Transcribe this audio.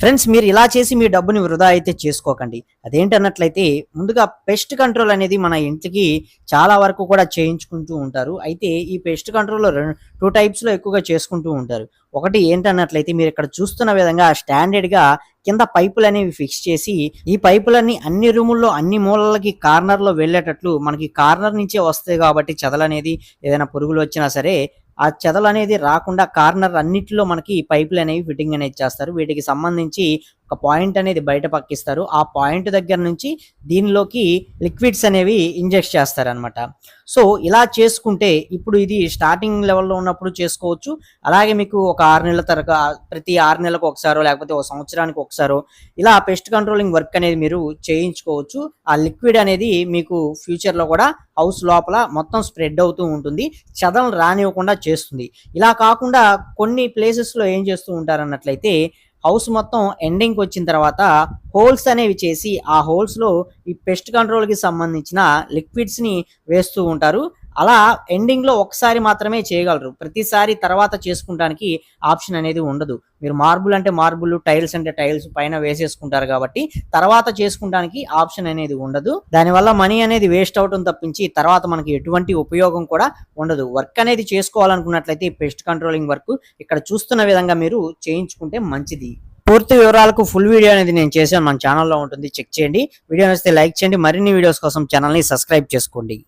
Friends మీరు ఇలా చేసి మీ డబ్బుని వృధా అయితే చేసుకోకండి. అదేంటన్నట్లయితే ముందుగా పెస్ట్ కంట్రోల్ అనేది మన ఇంటికి చాలా వరకు కూడా చేయించుకుంటూ ఉంటారు. అయితే ఈ పెస్ట్ కంట్రోల్ టూ టైప్స్లో ఎక్కువగా చేసుకుంటూ ఉంటారు. ఒకటి ఏంటన్నట్లయితే మీరు ఇక్కడ చూస్తున్న విధంగా స్టాండర్డ్గా కింద పైపులు అనేవి ఫిక్స్ చేసి ఈ పైపులన్నీ అన్ని రూముల్లో అన్ని మూలలకి కార్నర్లో వెళ్ళేటట్లు మనకి కార్నర్ నుంచే వస్తాయి కాబట్టి చెదలనేది ఏదైనా పురుగులు వచ్చినా సరే ఆ చెదలు అనేది రాకుండా కార్నర్ అన్నిటిలో మనకి పైపులు అనేవి ఫిట్టింగ్ అనేది చేస్తారు. వీటికి సంబంధించి ఒక పాయింట్ అనేది బయట పక్కిస్తారు. ఆ పాయింట్ దగ్గర నుంచి దీనిలోకి లిక్విడ్స్ అనేవి ఇంజెక్ట్ చేస్తారనమాట సో ఇలా చేసుకుంటే ఇప్పుడు ఇది స్టార్టింగ్ లెవెల్లో ఉన్నప్పుడు చేసుకోవచ్చు. అలాగే మీకు ఒక ఆరు నెలల తరగ ప్రతి ఆరు నెలలకు ఒకసారో లేకపోతే ఒక సంవత్సరానికి ఒకసారో ఇలా పెస్ట్ కంట్రోలింగ్ వర్క్ అనేది మీరు చేయించుకోవచ్చు. ఆ లిక్విడ్ అనేది మీకు ఫ్యూచర్లో కూడా హౌస్ లోపల మొత్తం స్ప్రెడ్ అవుతూ ఉంటుంది. చదలు రానివ్వకుండా చేస్తుంది. ఇలా కాకుండా కొన్ని ప్లేసెస్లో ఏం చేస్తూ ఉంటారన్నట్లయితే హౌస్ మొత్తం ఎండింగ్కి వచ్చిన తర్వాత హోల్స్ అనేవి చేసి ఆ హోల్స్లో ఈ పెస్ట్ కంట్రోల్కి సంబంధించిన లిక్విడ్స్ని వేస్తూ ఉంటారు. అలా ఎండింగ్లో ఒకసారి మాత్రమే చేయగలరు. ప్రతిసారి తర్వాత చేసుకుంటానికి ఆప్షన్ అనేది ఉండదు. మీరు మార్బుల్ అంటే మార్బుల్ టైల్స్ అంటే టైల్స్ పైన వేసేసుకుంటారు కాబట్టి తర్వాత చేసుకుంటానికి ఆప్షన్ అనేది ఉండదు. దానివల్ల మనీ అనేది వేస్ట్ అవటం తప్పించి తర్వాత మనకి ఎటువంటి ఉపయోగం కూడా ఉండదు. వర్క్ అనేది చేసుకోవాలనుకున్నట్లయితే పెస్ట్ కంట్రోలింగ్ వర్క్ ఇక్కడ చూస్తున్న విధంగా మీరు చేయించుకుంటే మంచిది. పూర్తి వివరాలకు ఫుల్ వీడియో అనేది నేను చేశాను. మన ఛానల్లో ఉంటుంది. చెక్ చేయండి. వీడియో నచ్చితే లైక్ చేయండి. మరిన్ని వీడియోస్ కోసం ఛానల్ని సబ్స్క్రైబ్ చేసుకోండి.